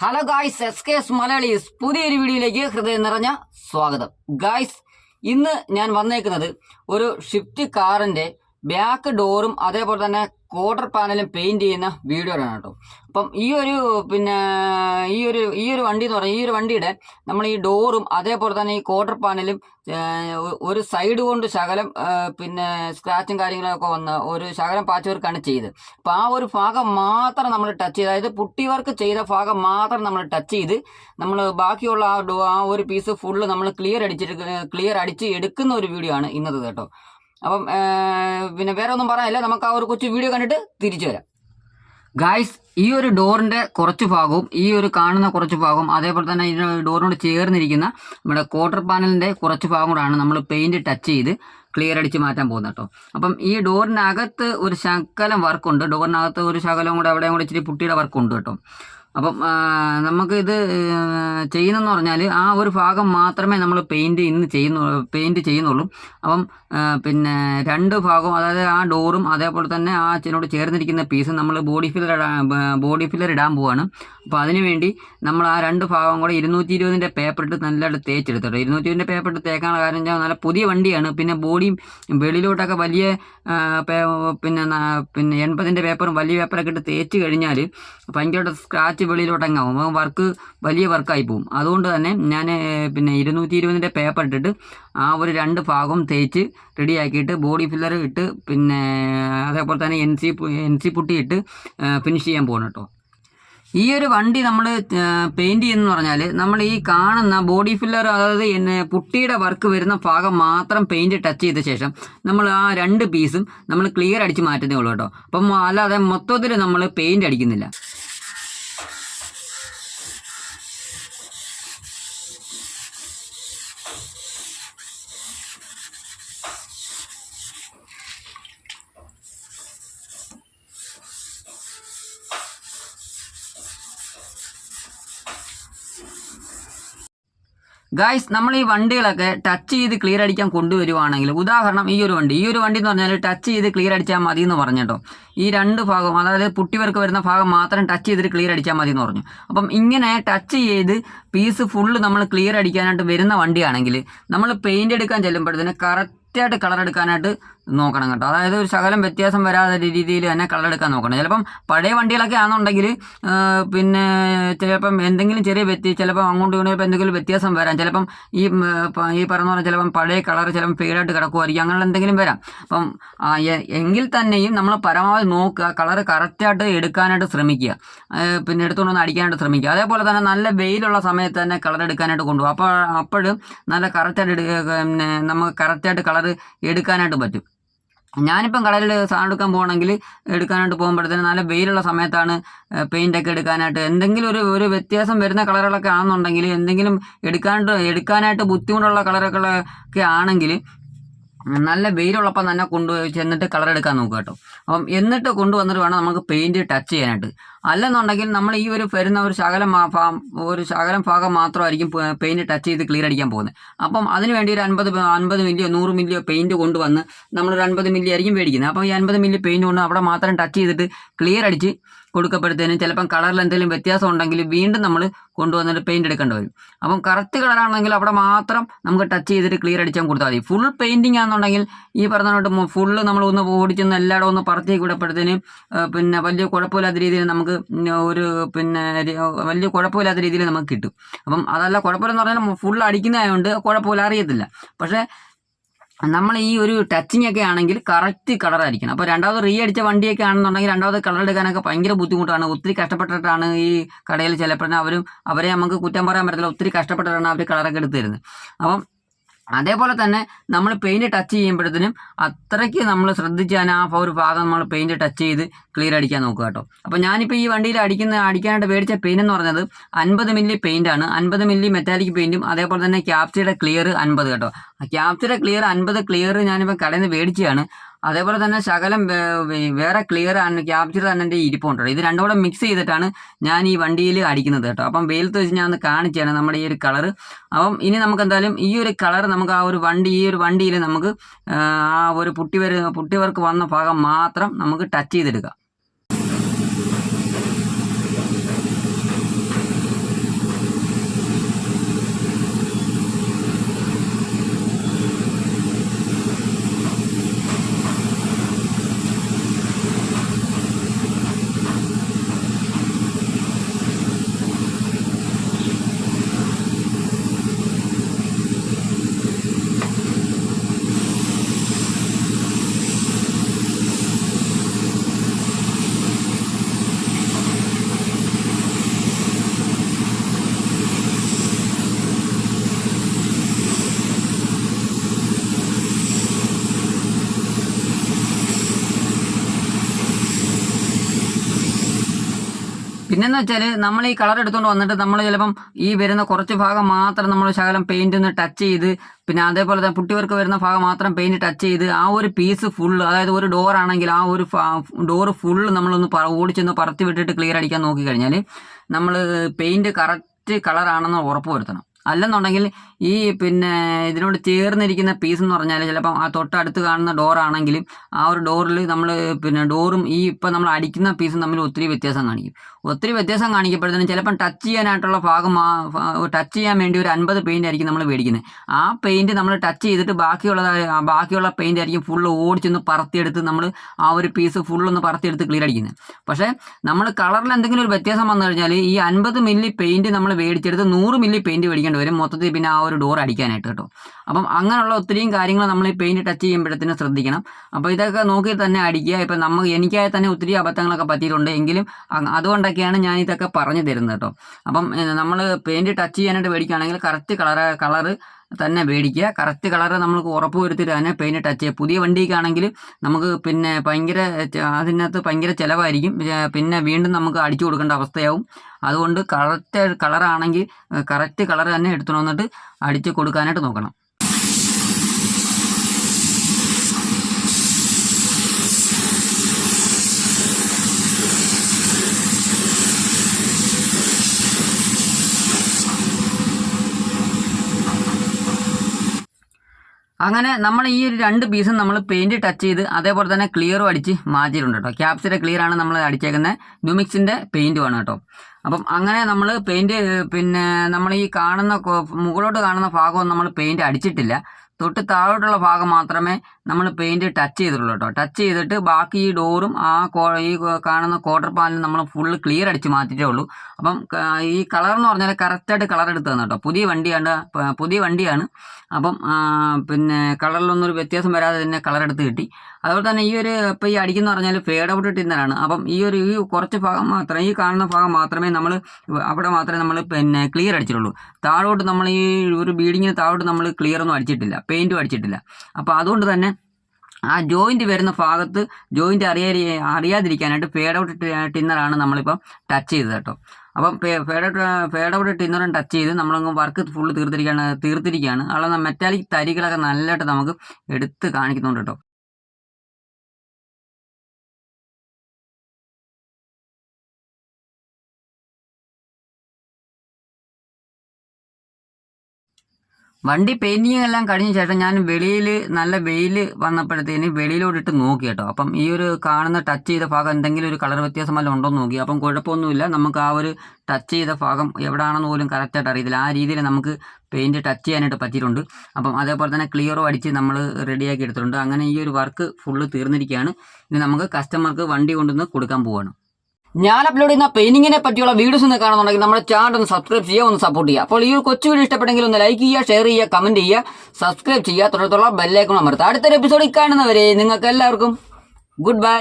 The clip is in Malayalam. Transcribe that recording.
Hello guys S K S Malayalees പുതിയൊരു വീഡിയോയിലേക്ക് ഹൃദയം നിറഞ്ഞ സ്വാഗതം. ഗായ്സ് ഇന്ന് ഞാൻ വന്നേക്കുന്നത് ഒരു ഷിഫ്റ്റ് കാറിന്റെ ബാക്ക് ഡോറും അതേപോലെ തന്നെ ക്വാർട്ടർ പാനലും പെയിന്റ് ചെയ്യുന്ന വീഡിയോ ആണ് കേട്ടോ. അപ്പം ഈ ഒരു പിന്നെ ഈ ഒരു ഈ ഒരു വണ്ടി എന്ന് പറഞ്ഞാൽ ഈ ഒരു വണ്ടിയുടെ നമ്മൾ ഈ ഡോറും അതേപോലെ തന്നെ ഈ ക്വാർട്ടർ പാനലും ഒരു സൈഡ് കൊണ്ട് ശകലം പിന്നെ സ്ക്രാച്ചും കാര്യങ്ങളൊക്കെ വന്ന് ഒരു ശകലം പാച്ച് വർക്കാണ് ചെയ്ത് അപ്പം ആ ഒരു ഭാഗം മാത്രം നമ്മൾ ടച്ച് ചെയ്ത് അതായത് പുട്ടി വർക്ക് ചെയ്ത ഭാഗം മാത്രം നമ്മൾ ടച്ച് ചെയ്ത് നമ്മൾ ബാക്കിയുള്ള ആ ആ ഒരു പീസ് ഫുള്ള് നമ്മൾ ക്ലിയർ അടിച്ചിട്ട് ക്ലിയർ അടിച്ച് എടുക്കുന്ന ഒരു വീഡിയോ ആണ് ഇന്നത്തെ കേട്ടോ. അപ്പം പിന്നെ വേറെ ഒന്നും പറയാനില്ല. നമുക്ക് ആ ഒരു കൊച്ചു വീഡിയോ കണ്ടിട്ട് തിരിച്ചു വരാം. ഗായ്സ് ഈ ഒരു ഡോറിന്റെ കുറച്ച് ഭാഗവും ഈ ഒരു കാണുന്ന കുറച്ച് ഭാഗവും അതേപോലെ തന്നെ ഇതിന് ഡോറിനോട് ചേർന്നിരിക്കുന്ന നമ്മുടെ ക്വാർട്ടർ പാനലിന്റെ കുറച്ച് ഭാഗം കൂടാണ് നമ്മൾ പെയിന്റ് ടച്ച് ചെയ്ത് ക്ലിയർ അടിച്ച് മാറ്റാൻ പോകുന്നത് കേട്ടോ. അപ്പം ഈ ഡോറിനകത്ത് ഒരു ശകലം വർക്കുണ്ട് ഡോറിനകത്ത് ഒരു ശകലം കൂടെ അവിടെയും കൂടെ ഇച്ചിരി പുട്ടിയുടെ വർക്കുണ്ട് കേട്ടോ. അപ്പം നമുക്ക് ഇത് ചെയ്യുന്നതെന്ന് പറഞ്ഞാൽ ആ ഒരു ഭാഗം മാത്രമേ നമ്മൾ പെയിന്റ് ഇന്ന് ചെയ്യുന്നു പെയിന്റ് ചെയ്യുന്നുള്ളൂ. അപ്പം പിന്നെ രണ്ട് ഭാഗവും അതായത് ആ ഡോറും അതേപോലെ തന്നെ ആ അച്ഛനോട് ചേർന്നിരിക്കുന്ന പീസും നമ്മൾ ബോഡി ഫില്ലർ ബോഡി ഫില്ലർ ഇടാൻ പോവാണ്. അപ്പോൾ അതിന് വേണ്ടി നമ്മൾ ആ രണ്ട് ഭാഗവും കൂടെ ഇരുന്നൂറ്റി ഇരുപതിന്റെ പേപ്പർ ഇട്ട് നല്ലതായിട്ട് തേച്ചെടുത്തിട്ടു ഇരുന്നൂറ്റി ഇരുപതിന്റെ പേപ്പർ ഇട്ട് തേക്കാനുള്ള കാരണം വെച്ചാൽ നല്ല പുതിയ വണ്ടിയാണ്. പിന്നെ ബോഡി വെളിയിലോട്ടൊക്കെ വലിയ പിന്നെ പിന്നെ എൺപതിന്റെ പേപ്പറും വലിയ പേപ്പറൊക്കെ ഇട്ട് തേച്ച് കഴിഞ്ഞാൽ ഭയങ്കരമായിട്ട് സ്ക്രാച്ച് വെളിയിലോട്ടങ്ങ് ആവും. അപ്പോൾ വർക്ക് വലിയ വർക്കായി പോകും അതുകൊണ്ട് തന്നെ ഞാൻ പിന്നെ ഇരുന്നൂറ്റി ഇരുപതിന്റെ പേപ്പർ ഇട്ടിട്ട് ആ ഒരു രണ്ട് ഭാഗവും തേച്ച് റെഡിയാക്കിയിട്ട് ബോഡി ഫില്ലർ ഇട്ട് പിന്നെ അതേപോലെ തന്നെ N C N C putty ഇട്ട് ഫിനിഷ് ചെയ്യാൻ പോകണം കേട്ടോ ഈ ഒരു വണ്ടി നമ്മൾ പെയിന്റ് ചെയ്യുന്നതെന്ന് പറഞ്ഞാൽ നമ്മൾ ഈ കാണുന്ന ബോഡി ഫില്ലർ അതായത് എന്നെ പുട്ടിയുടെ വർക്ക് വരുന്ന ഭാഗം മാത്രം പെയിന്റ് ടച്ച് ചെയ്ത ശേഷം നമ്മൾ ആ രണ്ട് പീസും നമ്മൾ ക്ലിയർ അടിച്ച് മാറ്റുന്നേ ഉള്ളൂ കേട്ടോ അപ്പം അല്ലാതെ മൊത്തത്തിൽ നമ്മൾ പെയിന്റ് അടിക്കുന്നില്ല. ഗായ്സ് നമ്മൾ ഈ വണ്ടികളൊക്കെ ടച്ച് ചെയ്ത് ക്ലിയർ അടിക്കാൻ കൊണ്ടുവരുവാണെങ്കിൽ ഉദാഹരണം ഈ ഒരു വണ്ടി ഈ ഒരു വണ്ടി എന്ന് പറഞ്ഞാൽ ടച്ച് ചെയ്ത് ക്ലിയർ അടിച്ചാൽ മതി എന്ന് പറഞ്ഞിട്ടോ? ഈ രണ്ട് ഭാഗം അതായത് പുട്ടിവർക്ക് വരുന്ന ഭാഗം മാത്രം ടച്ച് ചെയ്തിട്ട് ക്ലിയർ അടിച്ചാൽ മതി എന്ന് പറഞ്ഞു. അപ്പം ഇങ്ങനെ ടച്ച് ചെയ്ത് പീസ് ഫുള്ള് നമ്മൾ ക്ലിയർ അടിക്കാനായിട്ട് വരുന്ന വണ്ടിയാണെങ്കിൽ നമ്മൾ പെയിന്റ് എടുക്കാൻ ചെല്ലുമ്പോഴത്തേന് കറക്റ്റായിട്ട് കളർ എടുക്കാനായിട്ട് നോക്കണം കേട്ടോ. അതായത് ഒരു ശകലം വ്യത്യാസം വരാതെ രീതിയിൽ തന്നെ കളർ എടുക്കാൻ നോക്കണം. ചിലപ്പം പഴയ വണ്ടികളൊക്കെ ആണെന്നുണ്ടെങ്കിൽ പിന്നെ ചിലപ്പം എന്തെങ്കിലും ചെറിയ വ്യത്യ ചിലപ്പം അങ്ങോട്ട് ഇങ്ങോട്ടും എന്തെങ്കിലും വ്യത്യാസം വരാം. ചിലപ്പം ഈ ഈ പറഞ്ഞ പോലെ ചിലപ്പം പഴയ കളർ ചിലപ്പം ഫെയ്ഡായിട്ട് കിടക്കുമായിരിക്കും അങ്ങനെയുള്ള എന്തെങ്കിലും വരാം. അപ്പം എങ്കിൽ തന്നെയും നമ്മൾ പരമാവധി നോക്കുക കളർ കറക്റ്റായിട്ട് എടുക്കാനായിട്ട് ശ്രമിക്കുക. പിന്നെ എടുത്തുകൊണ്ട് വന്ന് അടിക്കാനായിട്ട് ശ്രമിക്കുക. അതേപോലെ തന്നെ നല്ല വെയിലുള്ള സമയത്ത് തന്നെ കളർ എടുക്കാനായിട്ട് കൊണ്ടുപോകും അപ്പോൾ അപ്പോഴും നല്ല കറക്റ്റായിട്ട് പിന്നെ നമുക്ക് കറക്റ്റായിട്ട് കളർ എടുക്കാനായിട്ട് പറ്റും. ഞാനിപ്പം കടലിൽ സാധനം എടുക്കാൻ പോകണമെങ്കിൽ എടുക്കാനായിട്ട് പോകുമ്പോഴത്തേന് നല്ല വെയിലുള്ള സമയത്താണ് പെയിന്റ് ഒക്കെ എടുക്കാനായിട്ട്. എന്തെങ്കിലും ഒരു ഒരു വ്യത്യാസം വരുന്ന കളറുകളൊക്കെ ആണെന്നുണ്ടെങ്കിൽ എന്തെങ്കിലും എടുക്കാനായിട്ട് എടുക്കാനായിട്ട് ബുദ്ധിമുട്ടുള്ള കളറുകളൊക്കെ ആണെങ്കിൽ നല്ല വെയിലുള്ളപ്പം തന്നെ കൊണ്ടുപോയി ചെന്നിട്ട് കളർ എടുക്കാൻ നോക്കുക കേട്ടോ. അപ്പം എന്നിട്ട് കൊണ്ടുവന്നിട്ട് വേണം നമുക്ക് പെയിന്റ് ടച്ച് ചെയ്യാനായിട്ട്. അല്ലെന്നുണ്ടെങ്കിൽ നമ്മൾ ഈ ഒരു വരുന്ന ഒരു ശകലം ഒരു ശകലം ഭാഗം മാത്രമായിരിക്കും പെയിന്റ് ടച്ച് ചെയ്ത് ക്ലിയർ അടിക്കാൻ പോകുന്നത്. അപ്പം അതിന് വേണ്ടി ഒരു അൻപത് അൻപത് മില്ലിയോ നൂറ് മില്ലിയോ പെയിന്റ് കൊണ്ടുവന്ന് നമ്മളൊരു അൻപത് മില്ലി ആയിരിക്കും മേടിക്കുന്നത്. അപ്പം ഈ അൻപത് മില്ലി പെയിന്റ് കൊണ്ട് അവിടെ മാത്രം ടച്ച് ചെയ്തിട്ട് ക്ലിയർ അടിച്ച് കൊടുക്കപ്പെടുത്തേനും ചിലപ്പം കളറിൽ എന്തെങ്കിലും വ്യത്യാസം ഉണ്ടെങ്കിൽ വീണ്ടും നമ്മൾ കൊണ്ടുവന്നിട്ട് പെയിന്റ് എടുക്കേണ്ടി വരും. അപ്പം കറക്റ്റ് കളറാണെങ്കിൽ അവിടെ മാത്രം നമുക്ക് ടച്ച് ചെയ്തിട്ട് ക്ലിയർ അടിച്ചാൽ കൊടുത്താൽ മതി. ഫുൾ പെയിന്റിങ് ആണെന്നുണ്ടെങ്കിൽ ഈ പറഞ്ഞോട്ട് ഫുള്ള് നമ്മൾ ഒന്ന് ഓടിച്ചൊന്ന് എല്ലായിടം ഒന്ന് പറത്തി വിടപ്പെടുത്തേനും പിന്നെ വലിയ കുഴപ്പമില്ലാത്ത രീതിയിൽ നമുക്ക് ഒരു പിന്നെ വലിയ കുഴപ്പമില്ലാത്ത രീതിയിൽ നമുക്ക് കിട്ടും. അപ്പം അതല്ല കുഴപ്പമില്ലെന്ന് പറഞ്ഞാൽ ഫുൾ അടിക്കുന്നതായതുകൊണ്ട് കുഴപ്പമില്ല അറിയത്തില്ല. പക്ഷേ നമ്മൾ ഈ ഒരു ടച്ചിങ് ഒക്കെ ആണെങ്കിൽ കറക്റ്റ് കളർ ആയിരിക്കണം. അപ്പോൾ രണ്ടാമത് റീ അടിച്ച വണ്ടിയൊക്കെ ആണെന്നുണ്ടെങ്കിൽ രണ്ടാമത് കളർ എടുക്കാനൊക്കെ ഭയങ്കര ബുദ്ധിമുട്ടാണ്. ഒത്തിരി കഷ്ടപ്പെട്ടിട്ടാണ് ഈ കടയിൽ ചിലപ്പോഴും അവരും അവരെ നമുക്ക് കുറ്റം പറയാൻ പറ്റത്തില്ല. ഒത്തിരി കഷ്ടപ്പെട്ടിട്ടാണ് അവർ കളറൊക്കെ എടുത്തു തരുന്നത്. അപ്പം അതേപോലെ തന്നെ നമ്മൾ പെയിന്റ് ടച്ച് ചെയ്യുമ്പോഴത്തേനും അത്രയ്ക്ക് നമ്മൾ ശ്രദ്ധിച്ചാൽ ആ ഒരു ഭാഗം നമ്മൾ പെയിന്റ് ടച്ച് ചെയ്ത് ക്ലിയർ അടിക്കാൻ നോക്കുക കേട്ടോ. അപ്പോൾ ഞാനിപ്പോൾ ഈ വണ്ടിയിൽ അടിക്കുന്ന അടിക്കാനായിട്ട് മേടിച്ച പെയിന്റ് എന്ന് പറഞ്ഞത് അൻപത് മില്ലി പെയിന്റ് ആണ്. അൻപത് മില്ലി മെറ്റാലിക് പെയിന്റും അതേപോലെ തന്നെ ക്യാപ്സിയുടെ ക്ലിയർ അൻപത് കേട്ടോ. ആ ക്യാപ്സിയുടെ ക്ലിയർ അൻപത് ക്ലിയർ ഞാനിപ്പോൾ കടയിൽ നിന്ന് മേടിച്ചതാണ്. അതേപോലെ തന്നെ ശകലം വേറെ ക്ലിയർ ആണ് ക്യാപ്ചർ തന്നെ എന്റെ ഇരിപ്പുണ്ട്. ഇത് രണ്ടും കൂടെ മിക്സ് ചെയ്തിട്ടാണ് ഞാൻ ഈ വണ്ടിയിൽ അടിക്കുന്നത് കേട്ടോ. അപ്പം വെയിലത്ത് വെച്ച് ഞാൻ ഒന്ന് കാണിച്ചാണ് നമ്മുടെ ഈ ഒരു കളർ അപ്പം ഇനി നമുക്ക് എന്തായാലും ഈ ഒരു കളർ നമുക്ക് ആ ഒരു വണ്ടി ഈ ഒരു വണ്ടിയിൽ നമുക്ക് ആ, ഒരു പുട്ടി വര പുട്ടി വർക്ക് വന്ന ഭാഗം മാത്രം നമുക്ക് ടച്ച് ചെയ്തെടുക്കാം. പിന്നെന്ന് വെച്ചാൽ നമ്മൾ ഈ കളർ എടുത്തുകൊണ്ട് വന്നിട്ട് നമ്മൾ ചിലപ്പം ഈ വരുന്ന കുറച്ച് ഭാഗം മാത്രം നമ്മൾ ശകലം പെയിന്റ് ഒന്ന് ടച്ച് ചെയ്ത് പിന്നെ അതേപോലെ തന്നെ പുട്ടിവർക്ക് വരുന്ന ഭാഗം മാത്രം പെയിന്റ് ടച്ച് ചെയ്ത് ആ ഒരു പീസ് ഫുള്ള് അതായത് ഒരു ഡോർ ആണെങ്കിൽ ആ ഒരു ഡോർ ഫുള്ള് നമ്മളൊന്ന് ഓടിച്ചൊന്ന് പറത്തി വിട്ടിട്ട് ക്ലിയർ അടിക്കാൻ നോക്കി കഴിഞ്ഞാൽ നമ്മൾ പെയിന്റ് കറക്റ്റ് കളറാണെന്ന് ഉറപ്പ് വരുത്തണം. അല്ലെന്നുണ്ടെങ്കിൽ ഈ പിന്നെ ഇതിനോട് ചേർന്നിരിക്കുന്ന പീസ് എന്ന് പറഞ്ഞാൽ ചിലപ്പം ആ തൊട്ടടുത്ത് കാണുന്ന ഡോർ ആണെങ്കിലും ആ ഒരു ഡോറിൽ നമ്മൾ പിന്നെ ഡോറും ഈ ഇപ്പം നമ്മൾ അടിക്കുന്ന പീസും തമ്മിൽ ഒത്തിരി വ്യത്യാസം കാണിക്കും. ഒത്തിരി വ്യത്യാസം കാണിക്കപ്പെടുന്നതിന് ചിലപ്പം ടച്ച് ചെയ്യാനായിട്ടുള്ള ഭാഗം ടച്ച് ചെയ്യാൻ വേണ്ടി ഒരു അൻപത് പെയിന്റ് ആയിരിക്കും നമ്മൾ മേടിക്കുന്നത് ആ പെയിന്റ് നമ്മൾ ടച്ച് ചെയ്തിട്ട് ബാക്കിയുള്ള ബാക്കിയുള്ള പെയിന്റ് ആയിരിക്കും ഫുള്ള് ഓടിച്ചൊന്ന് പറത്തിയെടുത്ത് നമ്മൾ ആ ഒരു പീസ് ഫുള്ളൊന്ന് പറത്തിയെടുത്ത് ക്ലിയർ അടിക്കുന്നത് പക്ഷേ നമ്മൾ കളറിൽ എന്തെങ്കിലും ഒരു വ്യത്യാസം വന്നു കഴിഞ്ഞാൽ ഈ അൻപത് മില്ലി പെയിന്റ് നമ്മൾ മേടിച്ചെടുത്ത് നൂറ് മില്ലി പെയിന്റ് മേടിക്കേണ്ടി വരും. മൊത്തത്തിൽ പിന്നെ ആ ഒരു ഡോർ അടിക്കാനായിട്ട് കേട്ടോ. അപ്പം അങ്ങനെയുള്ള ഒത്തിരിയും കാര്യങ്ങൾ നമ്മൾ ഈ പെയിന്റ് ടച്ച് ചെയ്യുമ്പോഴത്തേനും ശ്രദ്ധിക്കണം. അപ്പോൾ ഇതൊക്കെ നോക്കി തന്നെ അടിക്കുക. ഇപ്പം നമുക്ക് എനിക്കായി തന്നെ ഒത്തിരി അബദ്ധങ്ങളൊക്കെ പറ്റിയിട്ടുണ്ട്. എങ്കിലും അ- അതുകൊണ്ടൊക്കെയാണ് ഞാൻ ഇതൊക്കെ പറഞ്ഞു തരുന്നത് കേട്ടോ. അപ്പം നമ്മൾ പെയിന്റ് ടച്ച് ചെയ്യാനായിട്ട് മേടിക്കുകയാണെങ്കിൽ കറക്റ്റ് കളർ കളറ് തന്നെ മേടിക്കുക. കറക്റ്റ് കളറ് നമുക്ക് ഉറപ്പ് വരുത്തിയിട്ട് തന്നെ പെയിന്റ് ടച്ച് ചെയ്യുക. പുതിയ വണ്ടിക്കാണെങ്കിൽ നമുക്ക് പിന്നെ ഭയങ്കര അതിനകത്ത് ഭയങ്കര ചിലവായിരിക്കും. പിന്നെ വീണ്ടും നമുക്ക് അടിച്ചു കൊടുക്കേണ്ട അവസ്ഥയാവും. അതുകൊണ്ട് കറക്റ്റ് കളറാണെങ്കിൽ കറക്റ്റ് കളർ തന്നെ എടുത്തു വന്നിട്ട് അടിച്ച് കൊടുക്കാനായിട്ട് നോക്കണം. അങ്ങനെ നമ്മൾ ഈ ഒരു രണ്ട് പീസും നമ്മൾ പെയിന്റ് ടച്ച് ചെയ്ത് അതേപോലെ തന്നെ ക്ലിയറും അടിച്ച് മാറ്റിയിട്ടുണ്ട് കേട്ടോ ക്യാപ്സിന്റെ ക്ലിയർ ആണ് നമ്മൾ അടിച്ചേക്കുന്നത് ന്യൂമിക്സിന്റെ പെയിന്റുമാണ് കേട്ടോ അപ്പം അങ്ങനെ നമ്മൾ പെയിന്റ് പിന്നെ നമ്മൾ ഈ കാണുന്ന മുകളോട്ട് കാണുന്ന ഭാഗമൊന്നും നമ്മൾ പെയിന്റ് അടിച്ചിട്ടില്ല. തൊട്ട് താഴോട്ടുള്ള ഭാഗം മാത്രമേ നമ്മൾ പെയിന്റ് ടച്ച് ചെയ്തിട്ടുള്ളൂ കേട്ടോ ടച്ച് ചെയ്തിട്ട് ബാക്കി ഈ ഡോറും ആ ഈ കാണുന്ന ക്വാർട്ടർ പാനലും നമ്മൾ ഫുള്ള് ക്ലിയർ അടിച്ച് മാറ്റിയിട്ടേ ഉള്ളൂ. അപ്പം ഈ കളർ എന്ന് പറഞ്ഞാൽ കറക്റ്റായിട്ട് കളർ എടുത്ത് തന്നെ കേട്ടോ പുതിയ വണ്ടിയാണ് പുതിയ വണ്ടിയാണ്. അപ്പം പിന്നെ കളറിലൊന്നും ഒരു വ്യത്യാസം വരാതെ തന്നെ കളർ എടുത്ത് കിട്ടി. അതുപോലെ തന്നെ ഈ ഒരു ഇപ്പം ഈ അടിക്കുന്ന പറഞ്ഞാൽ ഫേഡ് ഔട്ട് ടിന്നറാണ് അപ്പം ഈ ഒരു ഈ കുറച്ച് ഭാഗം മാത്രം ഈ കാണുന്ന ഭാഗം മാത്രമേ നമ്മൾ അവിടെ മാത്രമേ നമ്മൾ പിന്നെ ക്ലിയർ അടിച്ചിട്ടുള്ളൂ. താഴോട്ട് നമ്മൾ ഈ ഒരു ബീഡിങ്ങിന് താഴോട്ട് നമ്മൾ ക്ലിയർ ഒന്നും അടിച്ചിട്ടില്ല. പെയിന്റും അടിച്ചിട്ടില്ല. അപ്പോൾ അതുകൊണ്ട് തന്നെ ആ ജോയിന്റ് വരുന്ന ഭാഗത്ത് ജോയിന്റ് അറിയാ അറിയാതിരിക്കാനായിട്ട് ഫേഡ് ഔട്ട് ടിന്നറാണ് നമ്മളിപ്പം ടച്ച് ചെയ്തത് കേട്ടോ. അപ്പം ഫേഡ് ഔട്ട് ഫേഡ് ഔട്ട് ടിന്നറും ടച്ച് ചെയ്ത് നമ്മളങ്ങ് വർക്ക് ഫുള്ള് തീർത്തിരിക്കുകയാണ് തീർത്തിരിക്കുകയാണ്. അതുപോലെ മെറ്റാലിക് തരികളൊക്കെ നല്ലതായിട്ട് നമുക്ക് എടുത്ത് കാണിക്കുന്നുണ്ട് കേട്ടോ. വണ്ടി പെയിന്റിങ് എല്ലാം കഴിഞ്ഞ ശേഷം ഞാൻ വെളിയിൽ നല്ല വെയിൽ വന്നപ്പോഴത്തേന് വെളിയിലോട്ടിട്ട് നോക്കി കേട്ടോ. അപ്പം ഈ ഒരു കാണുന്ന ടച്ച് ചെയ്ത ഭാഗം എന്തെങ്കിലും ഒരു കളർ വ്യത്യാസം വല്ലതും ഉണ്ടോ എന്ന് നോക്കി. അപ്പം കുഴപ്പമൊന്നുമില്ല. നമുക്ക് ആ ഒരു ടച്ച് ചെയ്ത ഭാഗം എവിടെയാണെന്ന് പോലും കറക്റ്റായിട്ട് അറിയത്തില്ല. ആ രീതിയിൽ നമുക്ക് പെയിന്റ് ടച്ച് ചെയ്യാനായിട്ട് പറ്റിയിട്ടുണ്ട്. അപ്പം അതേപോലെ തന്നെ ക്ലിയറോ അടിച്ച് നമ്മൾ റെഡിയാക്കി എടുത്തിട്ടുണ്ട്. അങ്ങനെ ഈ ഒരു വർക്ക് ഫുള്ള് തീർന്നിരിക്കുകയാണ്. ഇനി നമുക്ക് കസ്റ്റമർക്ക് വണ്ടി കൊണ്ടുവന്ന് കൊടുക്കാൻ പോവുകയാണ് ഞാൻ അപ്ലോഡ് ചെയ്യുന്ന പെയിന്റിങ്ങിനെ പറ്റിയുള്ള വീഡിയോസ് ഒന്ന് കാണുന്നുണ്ടെങ്കിൽ നമ്മുടെ ചാനൽ ഒന്ന് സബ്സ്ക്രൈബ് ചെയ്യുക ഒന്ന് സപ്പോർട്ട് ചെയ്യുക. അപ്പോൾ ഈ ഒരു കൊച്ചു വീഡിയോ ഇഷ്ടപ്പെട്ടെങ്കിൽ ഒന്ന് ലൈക്ക് ചെയ്യുക ഷെയർ ചെയ്യുക കമന്റ് ചെയ്യുക സബ്സ്ക്രൈബ് ചെയ്യുക തുടർന്നുള്ള ബെല്ലൈക്കൺ അമർത്തുക. അടുത്തൊരു എപ്പിസോഡിൽ കാണുന്നവരെ നിങ്ങൾക്ക് എല്ലാവർക്കും ഗുഡ് ബൈ